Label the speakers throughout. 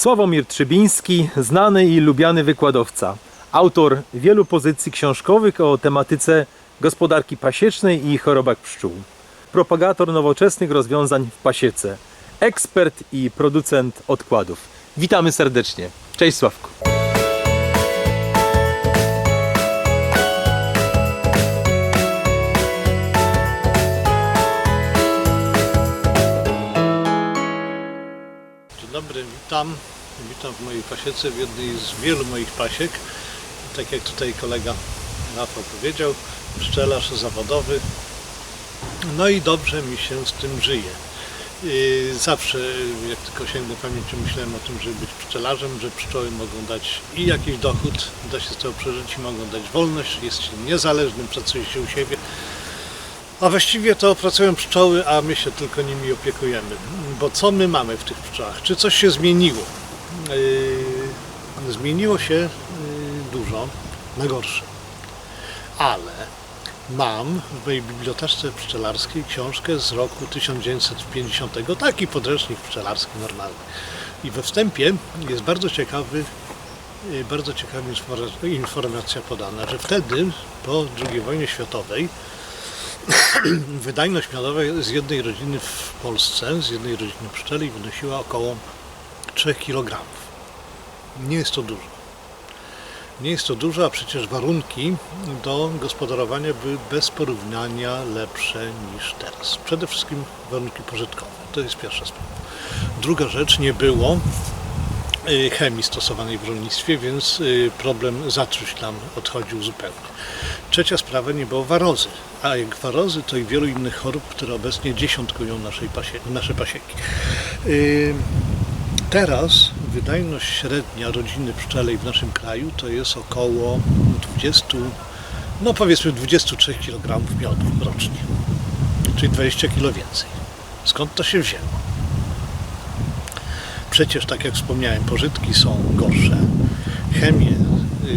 Speaker 1: Sławomir Trzybiński, znany i lubiany wykładowca. Autor wielu pozycji książkowych o tematyce gospodarki pasiecznej i chorobach pszczół. Propagator nowoczesnych rozwiązań w pasiece. Ekspert i producent odkładów. Witamy serdecznie. Cześć Sławku.
Speaker 2: Witam. Witam w mojej pasiece, w jednej z wielu moich pasiek. Tak jak tutaj kolega Rafał powiedział, pszczelarz zawodowy. No i dobrze mi się z tym żyje. Zawsze, jak tylko sięgnę pamięci, myślałem o tym, żeby być pszczelarzem, że pszczoły mogą dać i jakiś dochód, da się z tego przeżyć i mogą dać wolność, jest się niezależnym, pracuje się u siebie. A właściwie to pracują pszczoły, a my się tylko nimi opiekujemy. Bo co my mamy w tych pszczołach? Czy coś się zmieniło? Yy, zmieniło się yy, dużo na gorsze. Ale mam w mojej bibliotece pszczelarskiej książkę z roku 1950, taki podręcznik pszczelarski normalny. I we wstępie jest bardzo ciekawy yy, bardzo ciekawa infor- informacja podana, że wtedy, po II wojnie światowej, wydajność miodowa z jednej rodziny w Polsce, z jednej rodziny pszczeli wynosiła około 3 kg. Nie jest to dużo. Nie jest to dużo, a przecież warunki do gospodarowania były bez porównania lepsze niż teraz. Przede wszystkim warunki pożytkowe. To jest pierwsza sprawa. Druga rzecz, nie było chemii stosowanej w rolnictwie, więc y, problem zatruć nam odchodził zupełnie. Trzecia sprawa, nie było warozy. A jak warozy, to i wielu innych chorób, które obecnie dziesiątkują naszej pasie, nasze pasieki. Y, Teraz wydajność średnia rodziny pszczelej w naszym kraju to jest około 20, no powiedzmy 23 kg miodu rocznie, czyli 20 kg więcej. Skąd to się wzięło? Przecież, tak jak wspomniałem, pożytki są gorsze. Chemię,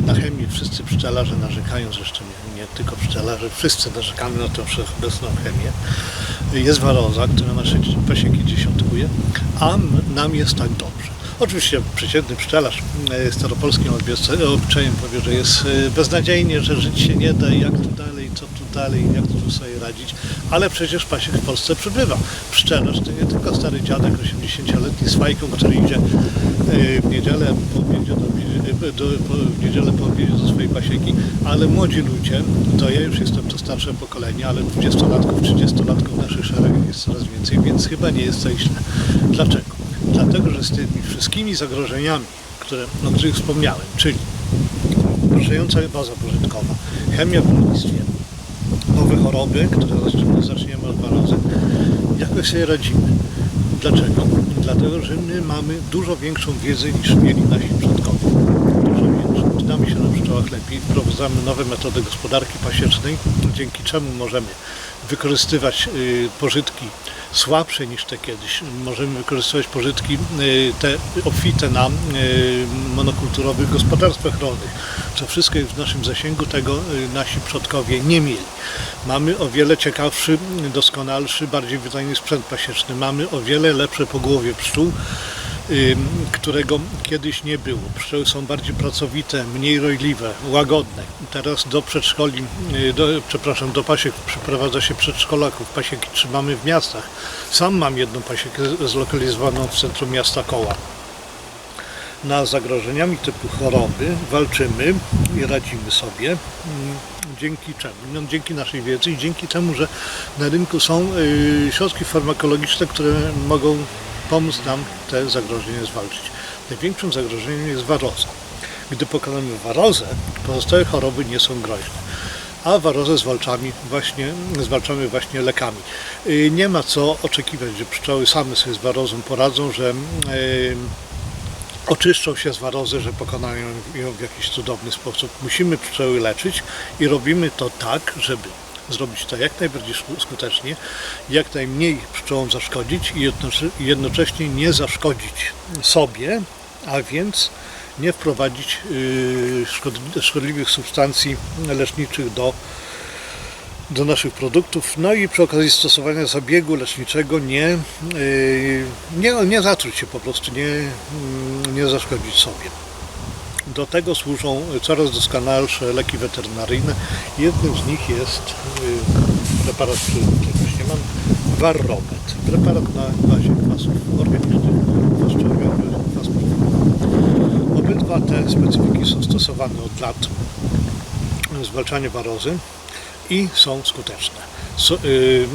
Speaker 2: na chemię wszyscy pszczelarze narzekają, zresztą nie, nie tylko pszczelarze, wszyscy narzekamy na tę wszechobecną chemię. Jest waroza, która nasze pasieki dziesiątkuje, a nam jest tak dobrze. Oczywiście przeciętny pszczelarz e, staropolskim obyczajem powie, że jest e, beznadziejnie, że żyć się nie da jak tu dalej, co tu dalej, jak tu sobie radzić, ale przecież pasiek w Polsce przybywa. Pszczelarz to nie tylko stary dziadek 80-letni z fajką, który idzie e, w niedzielę po obiedzie do, do, po, w niedzielę po obiedzie do swojej pasieki, ale młodzi ludzie, to ja już jestem to starsze pokolenie, ale 20-latków, 30-latków w naszych szeregach jest coraz więcej, więc chyba nie jest to źle. Dlaczego? Dlatego, że z tymi wszystkimi zagrożeniami, które, o których wspomniałem, czyli poruszająca baza pożytkowa, chemia w rolnictwie, nowe choroby, które zaczniemy, od warozy, jakoś sobie radzimy. Dlaczego? Dlatego, że my mamy dużo większą wiedzę niż mieli nasi przodkowie. Dużo większą. Znamy się na pszczołach lepiej, wprowadzamy nowe metody gospodarki pasiecznej, dzięki czemu możemy wykorzystywać y, pożytki słabsze niż te kiedyś. Możemy wykorzystywać pożytki y, te obfite na y, monokulturowych gospodarstwach rolnych. To wszystko jest w naszym zasięgu, tego y, nasi przodkowie nie mieli. Mamy o wiele ciekawszy, doskonalszy, bardziej wydajny sprzęt pasieczny. Mamy o wiele lepsze pogłowie pszczół, którego kiedyś nie było. Pszczoły są bardziej pracowite, mniej rojliwe, łagodne. Teraz do przedszkoli, y, do, przepraszam, do pasiek przyprowadza się przedszkolaków. Pasieki trzymamy w miastach. Sam mam jedną pasiekę zlokalizowaną w centrum miasta Koła. Na zagrożeniami typu choroby walczymy i radzimy sobie. mm, Dzięki czemu? No, dzięki naszej wiedzy i dzięki temu, że na rynku są y, środki farmakologiczne, które mogą pomóc nam te zagrożenia zwalczyć. Największym zagrożeniem jest waroza. Gdy pokonamy warozę, pozostałe choroby nie są groźne. A warozę zwalczamy właśnie, zwalczamy właśnie lekami. Y, Nie ma co oczekiwać, że pszczoły same sobie z warozą poradzą, że y, oczyszczą się z warozy, że pokonają ją w jakiś cudowny sposób. Musimy pszczoły leczyć i robimy to tak, żeby zrobić to jak najbardziej sku- skutecznie, jak najmniej pszczołom zaszkodzić i jednocze- jednocześnie nie zaszkodzić sobie, a więc nie wprowadzić yy, szkod- szkodliwych substancji leczniczych do do naszych produktów. No i przy okazji stosowania zabiegu leczniczego nie, yy, nie, nie zatruć się po prostu, nie, mm, nie zaszkodzić sobie. Do tego służą coraz doskonalsze leki weterynaryjne. Jednym z nich jest yy, preparat, który właśnie mam, Varromet. Preparat na bazie kwasów organicznych. Obydwa te specyfiki są stosowane od lat w zwalczaniu warozy i są skuteczne.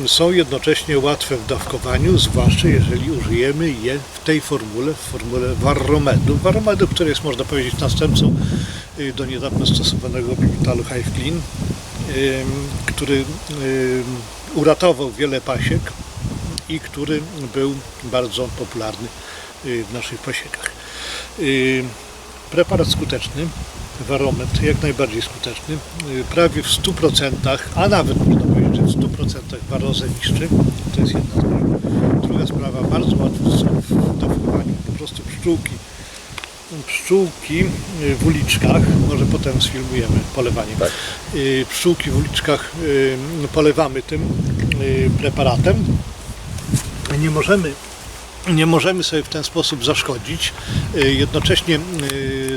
Speaker 2: Są jednocześnie łatwe w dawkowaniu, zwłaszcza jeżeli użyjemy je w tej formule, w formule Varromedu. Varromedu, który jest, można powiedzieć, następcą y, do niedawna stosowanego Clean, y, który uratował wiele pasiek i który był bardzo popularny y, w naszych pasiekach. Preparat skuteczny, Varomet, jak najbardziej skuteczny, y, prawie w 100%, a nawet można powiedzieć, że w 100% warozę niszczy. To jest jedna sprawa. Druga sprawa, bardzo łatwo są w dawkowaniu. Po prostu pszczółki, pszczółki y, w uliczkach, może potem sfilmujemy polewanie.
Speaker 1: Tak.
Speaker 2: Y, Pszczółki w uliczkach y, polewamy tym preparatem. Nie możemy nie możemy sobie w ten sposób zaszkodzić. Jednocześnie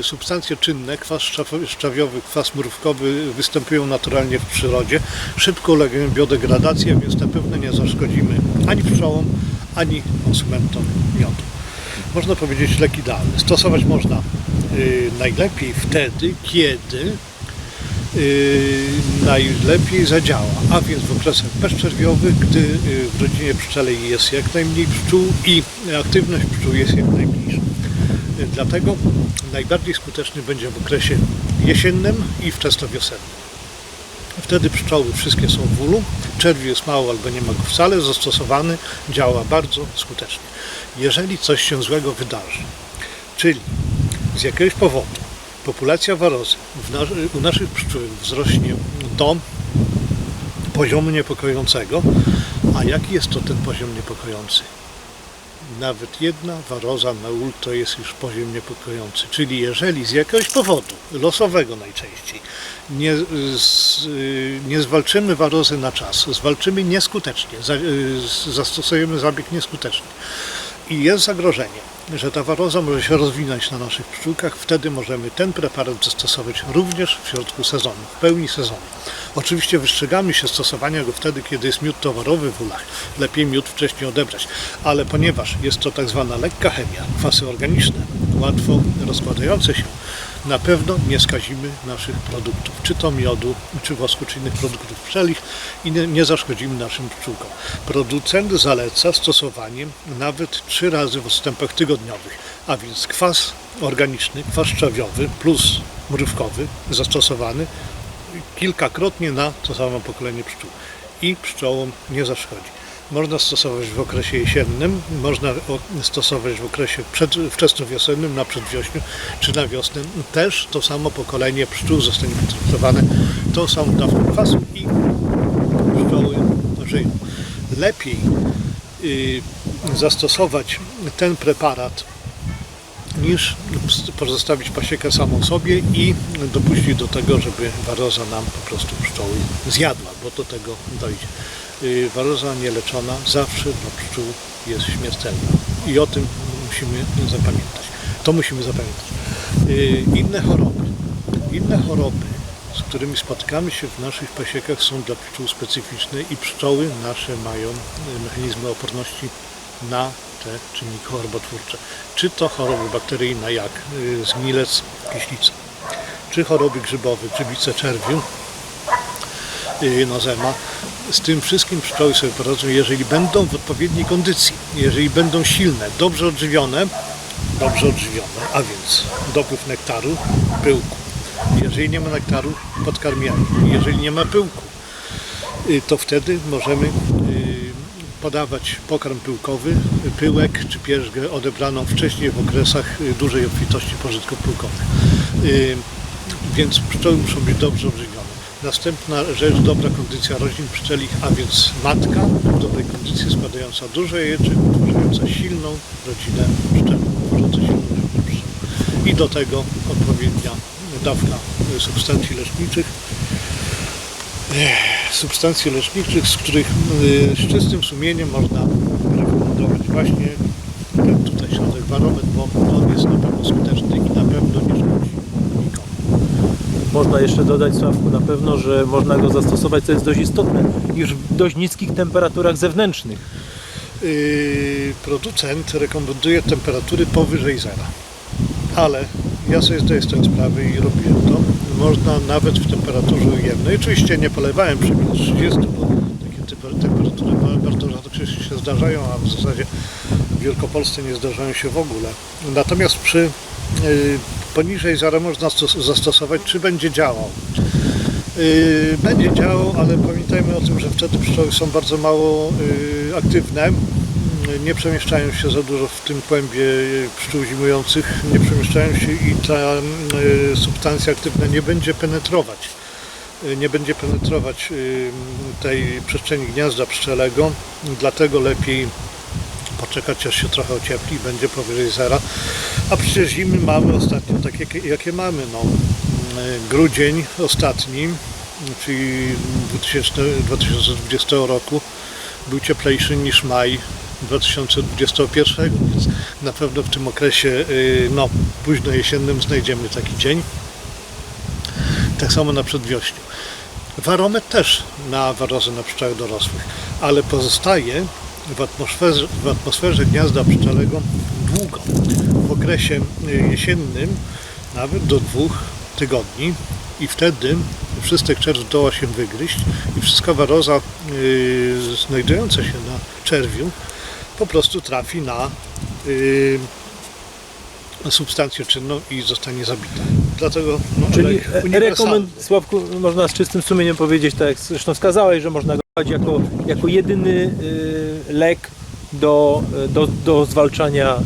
Speaker 2: substancje czynne, kwas szczaw- szczawiowy, kwas mrówkowy występują naturalnie w przyrodzie. Szybko ulegają biodegradacji, a więc na pewno nie zaszkodzimy ani pszczołom, ani konsumentom miodu. Można powiedzieć lek idealny. Stosować można y, najlepiej wtedy, kiedy y, najlepiej zadziała, a więc w okresach bezczerwiowych, gdy y, w rodzinie pszczelej jest jak najmniej pszczół i aktywność pszczół jest jak najmniejsza. Dlatego najbardziej skuteczny będzie w okresie jesiennym i wczesnowiosennym. Wtedy pszczoły wszystkie są w ulu, czerwiu jest mało albo nie ma go wcale, zastosowany działa bardzo skutecznie. Jeżeli coś się złego wydarzy, czyli z jakiegoś powodu populacja warozy nas, u naszych pszczół wzrośnie do poziomu niepokojącego, a jaki jest to ten poziom niepokojący? Nawet jedna waroza na ul to jest już poziom niepokojący. Czyli jeżeli z jakiegoś powodu, losowego najczęściej, nie, z, nie zwalczymy warozy na czas, zwalczymy nieskutecznie, za, zastosujemy zabieg nieskutecznie i jest zagrożenie, że ta waroza może się rozwinąć na naszych pszczółkach, wtedy możemy ten preparat zastosować również w środku sezonu, w pełni sezonu. Oczywiście wystrzegamy się stosowania go wtedy, kiedy jest miód towarowy w ulach. Lepiej miód wcześniej odebrać, ale ponieważ jest to tak zwana lekka chemia, kwasy organiczne, łatwo rozkładające się, na pewno nie skazimy naszych produktów, czy to miodu, czy wosku, czy innych produktów pszczelich i nie, nie zaszkodzimy naszym pszczółkom. Producent zaleca stosowanie nawet trzy razy w odstępach tygodniowych, a więc kwas organiczny, kwas szczawiowy plus mrówkowy zastosowany kilkakrotnie na to samo pokolenie pszczół i pszczołom nie zaszkodzi. Można stosować w okresie jesiennym, można stosować w okresie przed, wczesnowiosennym, na przedwiośniu czy na wiosnę. Też to samo pokolenie pszczół zostanie potraktowane tą samą dawką kwasu i pszczoły żyją. Lepiej y, zastosować ten preparat niż pozostawić pasiekę samą sobie i dopuścić do tego, żeby waroza nam po prostu pszczoły zjadła, bo do tego dojdzie. Y, Waroza nieleczona zawsze dla pszczół jest śmiertelna i o tym musimy zapamiętać. To musimy zapamiętać. Y, Inne choroby. Inne choroby, z którymi spotykamy się w naszych pasiekach są dla pszczół specyficzne i pszczoły nasze mają y, mechanizmy oporności na te czynniki chorobotwórcze. Czy to choroby bakteryjne jak y, zgnilec, kiślica, czy choroby grzybowe, grzybice czerwiu, y, nozema. Z tym wszystkim pszczoły sobie poradzą, jeżeli będą w odpowiedniej kondycji, jeżeli będą silne, dobrze odżywione, dobrze odżywione, a więc dopływ nektaru, pyłku. Jeżeli nie ma nektaru, podkarmiamy. Jeżeli nie ma pyłku, y, to wtedy możemy podawać pokarm pyłkowy, pyłek czy pierzgę odebraną wcześniej w okresach y, dużej obfitości pożytków pyłkowych. Y, Więc pszczoły muszą być dobrze odżywione. Następna rzecz, dobra kondycja rodzin pszczelich, a więc matka w dobrej kondycji składająca rodzinę pszczelą, tworząca silną rodzinę pszczelą. I do tego odpowiednia dawka y, substancji leczniczych, substancji leczniczych, z których y, z czystym sumieniem można rekomendować właśnie ten tutaj środek Varomet, bo on jest na pewno skuteczny i na pewno nie szkodzi nikomu.
Speaker 1: Można jeszcze dodać, Sławku, na pewno, że można go zastosować, co jest dość istotne, już w dość niskich temperaturach zewnętrznych.
Speaker 2: Yy, producent rekomenduje temperatury powyżej zera. Ale ja sobie zdaję z tego sprawę i robiłem to. Można nawet w temperaturze ujemnej. Oczywiście nie polewałem przy minus 30, bo takie temperatury bardzo rzadko się zdarzają, a w zasadzie w Wielkopolsce nie zdarzają się w ogóle. Natomiast przy yy, poniżej zera można stos- zastosować, czy będzie działał. Yy, Będzie działał, ale pamiętajmy o tym, że wtedy pszczoły są bardzo mało yy, aktywne. Nie przemieszczają się za dużo w tym kłębie yy, pszczół zimujących, nie przemieszczają się i ta yy, substancja aktywna nie będzie penetrować. Yy, Nie będzie penetrować tej przestrzeni gniazda pszczelego, dlatego lepiej poczekać aż się trochę ociepli, będzie powyżej zera. A przecież zimy mamy ostatnio takie, jakie mamy. No. E, Grudzień ostatni, czyli 2000, 2020 roku, był cieplejszy niż maj 2021, więc na pewno w tym okresie y, no, późno jesiennym znajdziemy taki dzień. Tak samo na przedwiośniu. Waromet też na warozę na pszczołach dorosłych, ale pozostaje w atmosferze, w atmosferze gniazda pszczelego długo. W okresie y, jesiennym nawet do dwóch tygodni i wtedy wszystek czerw zdoła się wygryźć i wszystka waroza y, znajdująca się na czerwiu po prostu trafi na y, substancję czynną i zostanie zabita. Dlatego no,
Speaker 1: Czyli e, rekomend... Sławku, można z czystym sumieniem powiedzieć, tak jak zresztą wskazałeś, że można go brać jako, jako jedyny y, lek do, do, do zwalczania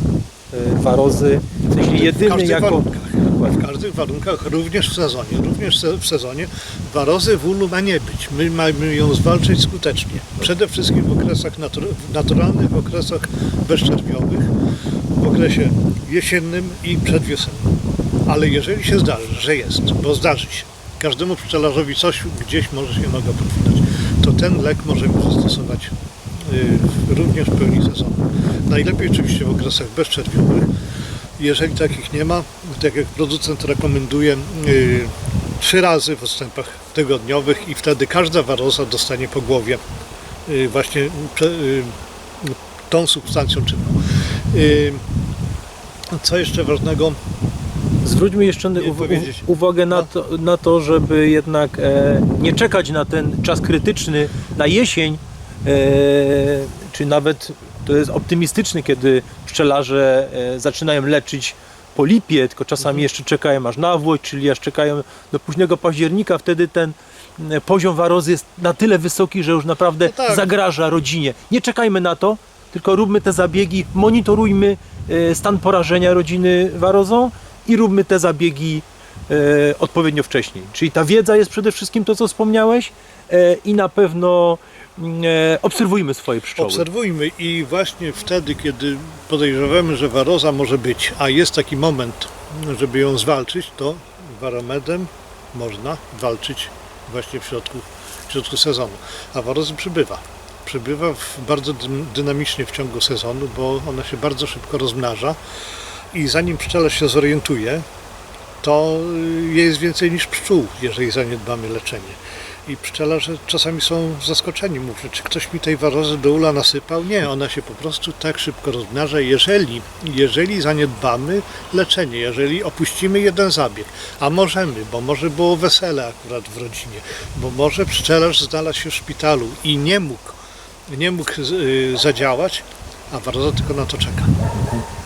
Speaker 1: y, warozy. W sensie jedyny jako...
Speaker 2: warunkach. W każdych warunkach, również w sezonie. Również w sezonie warozy wólu ma nie być. My mamy ją zwalczyć skutecznie. Przede wszystkim w okresach natur- naturalnych, w okresach bezczerwiowych, w okresie jesiennym i przedwiosennym. Ale jeżeli się zdarzy, że jest, bo zdarzy się, każdemu pszczelarzowi coś gdzieś może się noga podwinąć, to ten lek możemy zastosować y, również w pełni sezonu. Najlepiej oczywiście w okresach bezczerwiowych. Jeżeli takich nie ma, tak jak producent rekomenduje, y, trzy razy w odstępach tygodniowych i wtedy każda waroza dostanie po głowie y, właśnie y, tą substancją czynną. Co jeszcze ważnego?
Speaker 1: Zwróćmy jeszcze uwagę na
Speaker 2: No.
Speaker 1: to, na to, żeby jednak e, nie czekać na ten czas krytyczny, na jesień, e, czy nawet to jest optymistyczny, kiedy pszczelarze e, zaczynają leczyć po lipie, tylko czasami
Speaker 2: Mhm.
Speaker 1: jeszcze czekają aż na włoć, czyli aż czekają do późnego października, wtedy ten e, poziom warozy jest na tyle wysoki, że już naprawdę
Speaker 2: No tak.
Speaker 1: zagraża rodzinie. Nie czekajmy na to, tylko róbmy te zabiegi, monitorujmy e, stan porażenia rodziny warozą i róbmy te zabiegi odpowiednio wcześniej. Czyli ta wiedza jest przede wszystkim to, co wspomniałeś i na pewno obserwujmy swoje pszczoły.
Speaker 2: Obserwujmy i właśnie wtedy, kiedy podejrzewamy, że waroza może być, a jest taki moment, żeby ją zwalczyć, to waromedem można walczyć właśnie w środku, w środku sezonu. A warozy przybywa. Przybywa w, bardzo dynamicznie w ciągu sezonu, bo ona się bardzo szybko rozmnaża i zanim pszczelarz się zorientuje, to y, jest więcej niż pszczół, jeżeli zaniedbamy leczenie. I pszczelarze czasami są zaskoczeni. Mówią, czy ktoś mi tej warozy do ula nasypał? Nie, ona się po prostu tak szybko rozmnaża, jeżeli, jeżeli zaniedbamy leczenie, jeżeli opuścimy jeden zabieg. A możemy, bo może było wesele akurat w rodzinie, bo może pszczelarz znalazł się w szpitalu i nie mógł, nie mógł y, zadziałać, a waroza tylko na to czeka.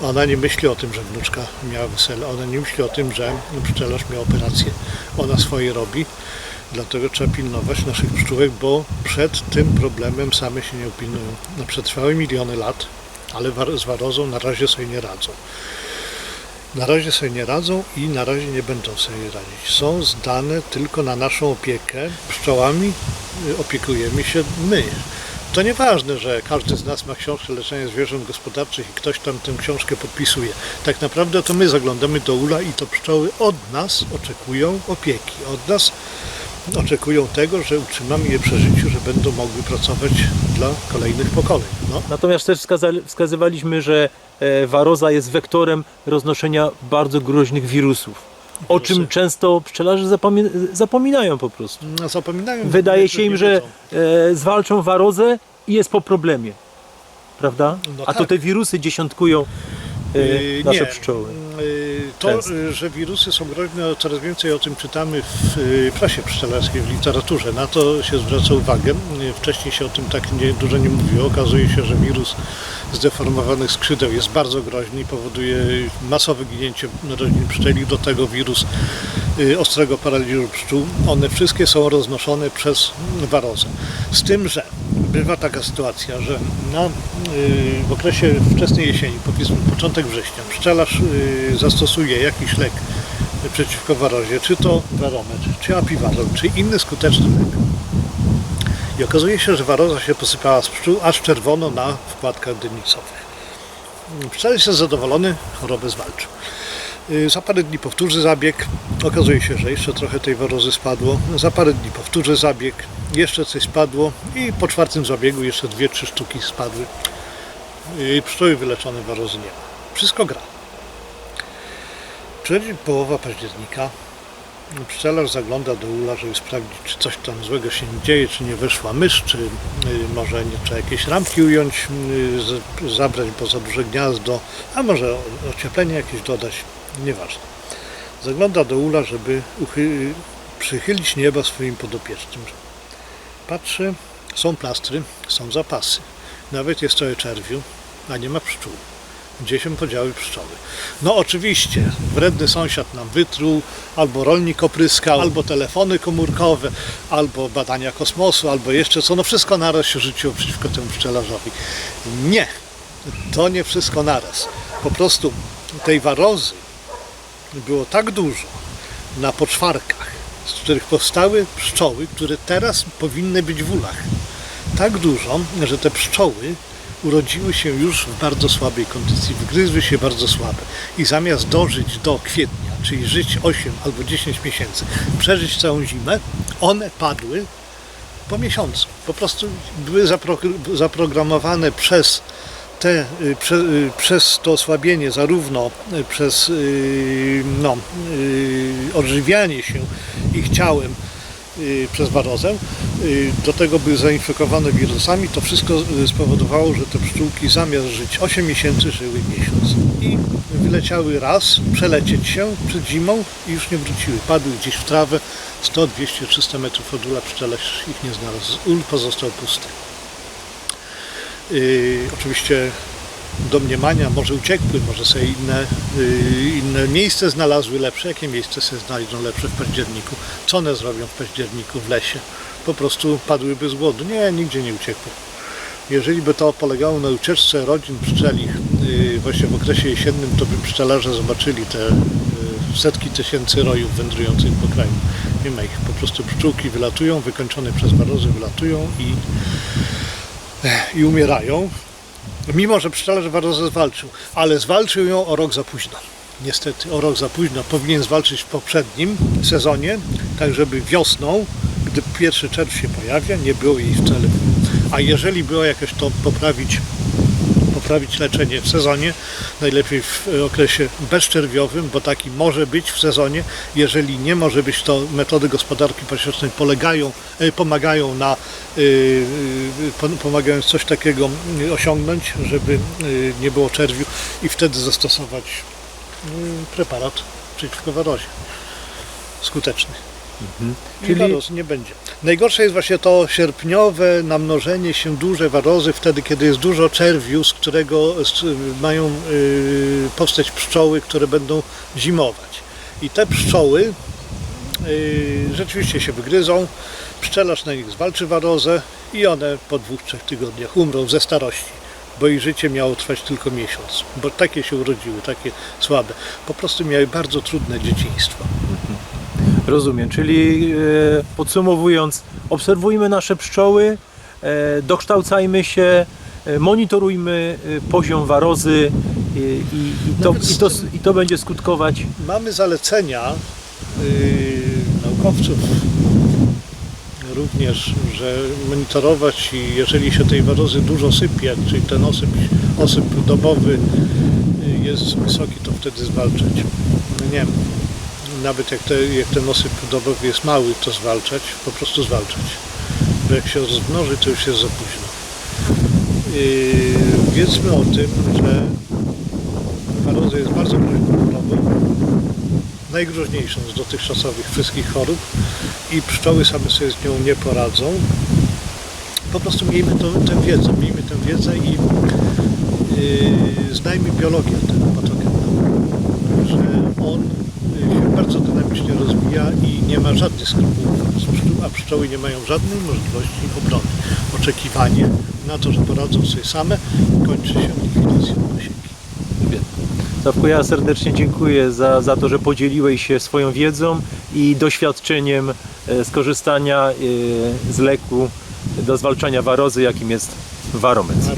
Speaker 2: Ona nie myśli o tym, że wnuczka miała wesele, ona nie myśli o tym, że pszczelarz miał operację. Ona swoje robi, dlatego trzeba pilnować naszych pszczółek, bo przed tym problemem same się nie upilnują. No, przetrwały miliony lat, ale z warozą na razie sobie nie radzą. Na razie sobie nie radzą i na razie nie będą sobie radzić. Są zdane tylko na naszą opiekę. Pszczołami y, opiekujemy się my. To nieważne, że każdy z nas ma książkę leczenia zwierząt gospodarczych i ktoś tam tę książkę podpisuje. Tak naprawdę to my zaglądamy do ula i to pszczoły od nas oczekują opieki. Od nas oczekują tego, że utrzymamy je przy życiu, że będą mogły pracować dla kolejnych pokoleń. No,
Speaker 1: Natomiast też wskazywaliśmy, że e, waroza jest wektorem roznoszenia bardzo groźnych wirusów. O
Speaker 2: Wirusy.
Speaker 1: czym często pszczelarze zapomie- zapominają po prostu.
Speaker 2: no zapominają.
Speaker 1: Wydaje się im, że e, zwalczą warozę i jest po problemie. Prawda?
Speaker 2: No
Speaker 1: A to
Speaker 2: tak.
Speaker 1: te wirusy dziesiątkują e,
Speaker 2: Yy,
Speaker 1: nasze
Speaker 2: nie.
Speaker 1: pszczoły.
Speaker 2: To, yy, że wirusy są groźne, coraz więcej o tym czytamy w yy, prasie pszczelarskiej, w literaturze. Na to się zwraca uwagę. Wcześniej się o tym tak nie, dużo nie mówiło. Okazuje się, że wirus zdeformowanych skrzydeł jest bardzo groźny i powoduje masowe ginięcie rodzin pszczeli. Do tego wirus yy, ostrego paraliżu pszczół. One wszystkie są roznoszone przez warozę. Z tym, że bywa taka sytuacja, że na, yy, w okresie wczesnej jesieni, powiedzmy początek września, pszczelarz yy, zastosuje jakiś lek przeciwko warozie, czy to warometr, czy apiwarol, czy inny skuteczny lek. I okazuje się, że waroza się posypała z pszczół aż czerwono na wkładkach dynnicowych. Pszczelarz jest zadowolony, chorobę zwalczył. Yy, Za parę dni powtórzy zabieg. Okazuje się, że jeszcze trochę tej warozy spadło. Za parę dni powtórzy zabieg. Jeszcze coś spadło i po czwartym zabiegu jeszcze dwie, trzy sztuki spadły. Yy, Pszczoły wyleczone warozy nie ma. Wszystko gra. Przychodzi połowa października. Pszczelarz zagląda do ula, żeby sprawdzić, czy coś tam złego się nie dzieje, czy nie weszła mysz, czy y, może nie trzeba jakieś ramki ująć, y, zabrać poza duże gniazdo, a może ocieplenie jakieś dodać, nieważne. Zagląda do ula, żeby uchy- przychylić nieba swoim podopiecznym. Patrzy, są plastry, są zapasy. Nawet jest trochę czerwiu, a nie ma pszczół. Gdzie się podziały pszczoły? No oczywiście, wredny sąsiad nam wytruł, albo rolnik opryskał, albo telefony komórkowe, albo badania kosmosu, albo jeszcze co, no wszystko naraz się rzuciło przeciwko temu pszczelarzowi. Nie, to nie wszystko naraz. Po prostu tej warozy było tak dużo na poczwarkach, z których powstały pszczoły, które teraz powinny być w ulach. Tak dużo, że te pszczoły urodziły się już w bardzo słabej kondycji, wgryzły się bardzo słabe i zamiast dożyć do kwietnia, czyli żyć 8 albo 10 miesięcy, przeżyć całą zimę, one padły po miesiącu. Po prostu były zapro- zaprogramowane przez te, y, prze, y, przez to osłabienie, zarówno y, przez no, odżywianie się ich ciałem przez warozę, do tego były zainfekowane wirusami, to wszystko spowodowało, że te pszczółki zamiast żyć 8 miesięcy żyły miesiąc. I wyleciały raz, przelecieć się przed zimą i już nie wróciły. Padły gdzieś w trawę 100, 200, 300 metrów od ula, pszczelarz ich nie znalazł. Ul pozostał pusty. Yy, oczywiście domniemania, może uciekły, może sobie inne, yy, inne miejsce znalazły lepsze. Jakie miejsce sobie znajdą lepsze w październiku? Co one zrobią w październiku w lesie? Po prostu padłyby z głodu. Nie, nigdzie nie uciekły. Jeżeli by to polegało na ucieczce rodzin pszczelich yy, właśnie w okresie jesiennym, to by pszczelarze zobaczyli te yy, setki tysięcy rojów wędrujących po kraju. Nie ma ich. Po prostu pszczółki wylatują, wykończone przez warozy wylatują i i umierają, mimo że pszczelarz warozę zwalczył, ale zwalczył ją o rok za późno. Niestety, o rok za późno. Powinien zwalczyć w poprzednim sezonie, tak żeby wiosną, gdy pierwszy czerw się pojawia, nie było jej wcale. A jeżeli było jakoś to poprawić, poprawić leczenie w sezonie, najlepiej w okresie bezczerwiowym, bo taki może być w sezonie. Jeżeli nie może być, to metody gospodarki pasiecznej polegają, e, pomagają na y, y, po- pomagając coś takiego osiągnąć, żeby nie było czerwiu i wtedy zastosować preparat przeciwko warozie. Skuteczny. Czyli
Speaker 1: Czyli-
Speaker 2: warozy nie będzie. Najgorsze jest właśnie to sierpniowe namnożenie się duże warozy wtedy, kiedy jest dużo czerwiu, z którego z, mają y, powstać pszczoły, które będą zimować. I te pszczoły y, rzeczywiście się wygryzą, pszczelarz na nich zwalczy warozę i one po dwóch, trzech tygodniach umrą ze starości, bo ich życie miało trwać tylko miesiąc, bo takie się urodziły, takie słabe. Po prostu miały bardzo trudne dzieciństwo.
Speaker 1: Rozumiem, czyli e, podsumowując, obserwujmy nasze pszczoły, e, dokształcajmy się, e, monitorujmy poziom warozy i, i, to, i, to, i to będzie skutkować.
Speaker 2: Mamy zalecenia yy, naukowców również, że monitorować i jeżeli się tej warozy dużo sypie, czyli ten osyp, osyp dobowy jest wysoki, to wtedy zwalczać. No nie wiem, nawet jak, te, jak ten osyp dobowy jest mały, to zwalczać, po prostu zwalczać. Bo jak się rozmnoży, to już jest za późno. Yy, wiedzmy o tym, że waroza jest bardzo groźną chorobą, najgroźniejszą z dotychczasowych wszystkich chorób i pszczoły same sobie z nią nie poradzą. Po prostu miejmy to, tę wiedzę, miejmy tę wiedzę i yy, znajmy biologię tego patogenu, że on się bardzo dynamicznie rozwija i nie ma żadnych skrupułów a pszczoły nie mają żadnej możliwości obrony. Oczekiwanie na to, że poradzą sobie same, kończy się likwidacją pasieki.
Speaker 1: Sławku, ja serdecznie dziękuję za, za to, że podzieliłeś się swoją wiedzą i doświadczeniem e, skorzystania e, z leku do zwalczania warozy, jakim jest.
Speaker 2: Bardzo